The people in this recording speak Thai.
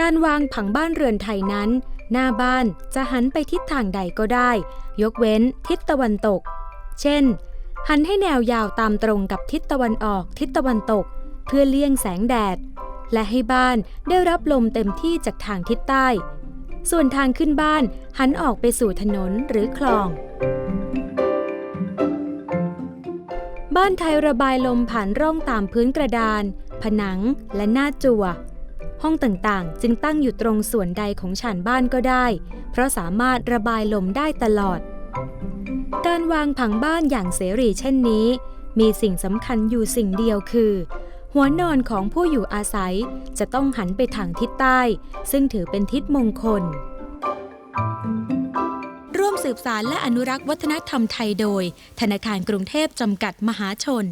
การวางผังบ้านเรือนไทยนั้น หน้าบ้านจะหันไปทิศทางใดก็ได้ ยกเว้นทิศตะวันตก เช่น หันให้แนวยาวตามตรงกับทิศตะวันออกทิศตะวันตก เพื่อเลี่ยงแสงแดด และให้บ้านได้รับลมเต็มที่จากทางทิศใต้ ส่วนทางขึ้นบ้านหันออกไปสู่ถนนหรือคลอง บ้านไทยระบายลมผ่านร่องตามพื้นกระดาน ผนังและหน้าจั่ว ห้องต่างๆ จึงตั้งอยู่ตรงส่วนใดของฉานบ้านก็ได้ เพราะสามารถระบายลมได้ตลอด การวางผังบ้านอย่างเสรีเช่นนี้ มีสิ่งสำคัญอยู่สิ่งเดียวคือ หัวนอนของผู้อยู่อาศัยจะต้องหันไปทางทิศใต้ ซึ่งถือเป็นทิศมงคล ร่วมสืบสารและอนุรักษ์วัฒนธรรมไทยโดย ธนาคารกรุงเทพจำกัดมหาชน